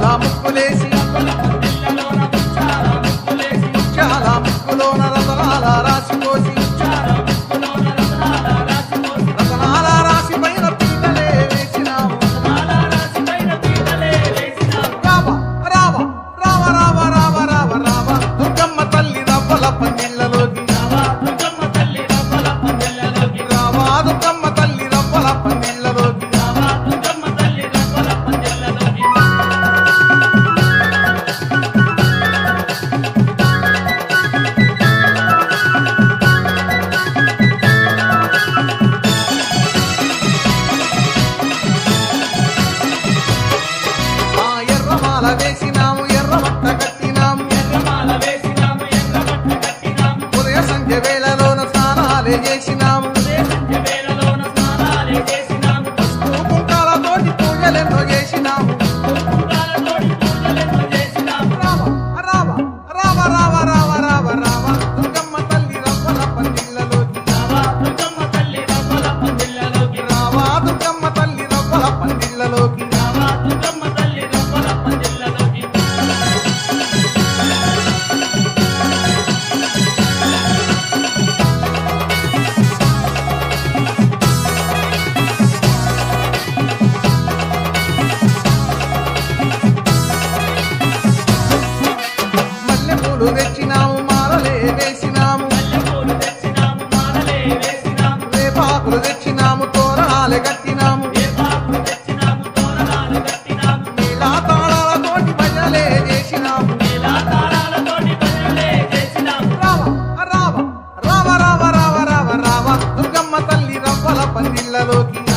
అలా ముక్కులేసి pandilla loki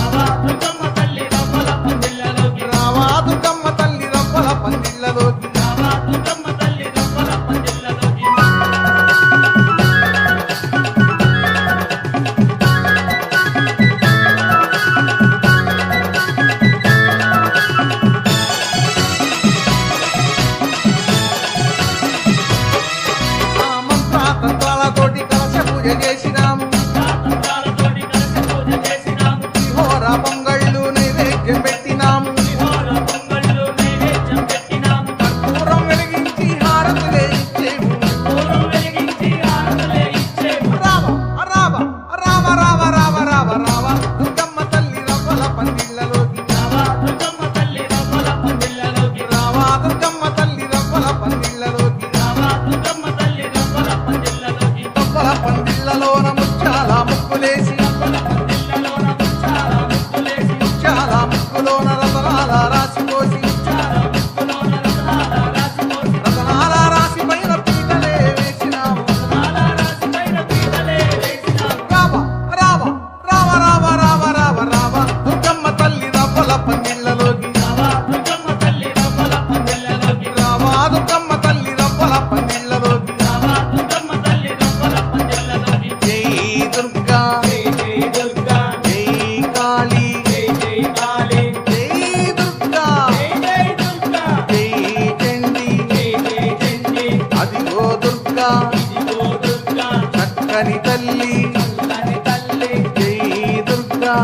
రవ్వల చక్కని తల్లి జై దుర్గా